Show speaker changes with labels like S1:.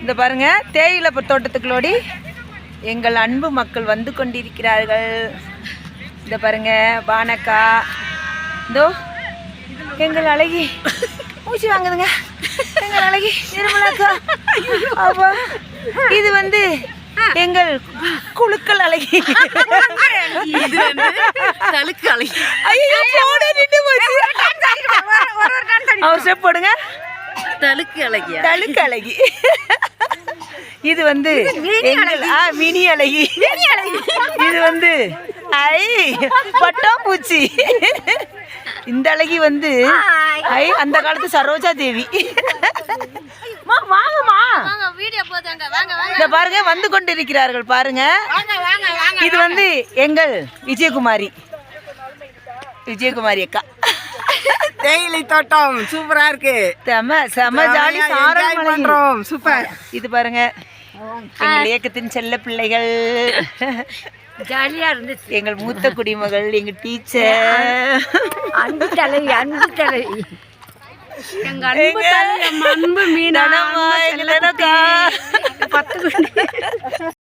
S1: இந்த பாருங்க தேயிலை தோட்டத்துக்குள்ளோடி எங்கள் அன்பு மக்கள் வந்து கொண்டிருக்கிறார்கள். இந்த பாருங்க பானக்கா இதோ எங்கள் அழகி. மூச்சு வாங்குதுங்க. எங்கள் அழகி நிர்மலாக்கா. அப்பா இது வந்து எங்கள் குழுக்கள் அழகி.
S2: வந்து தழுக்கு
S1: போச்சு போடுங்க
S2: தழுக்கு
S1: அழகி. இது வந்து மினி அழகி. இது வந்து ஐ பட்டாம்பூச்சி. இந்த அழகி வந்து ஐ அந்த காலத்து சரோஜா தேவி. வாங்கம்மா.
S2: வாங்க வீடியோ போதாங்க வாங்க வாங்க.
S1: இந்த பாருங்க வந்து கொண்டிருக்கிறார்கள் பாருங்க.
S2: வாங்க வாங்க வாங்க
S1: இது வந்து எங்கள் விஜயகுமாரி. விஜயகுமாரி அக்கா.
S3: தேயிலை தோட்டம். சூப்பரா இருக்கு.
S1: செம செம ஜாலி மலை.
S3: பண்றோம். சூப்பர்.
S1: இது பாருங்க. எங்கள் இயக்கத்தின் செல்ல பிள்ளைகள்.
S2: ஜாலியா இருந்துச்சு.
S1: எங்கள் மூத்த குடிமகள் எங்க டீச்சர்.
S2: அன்பு தலைவி அன்பு தலைவி எங்க அன்பு? தலைவி அன்பு. பத்து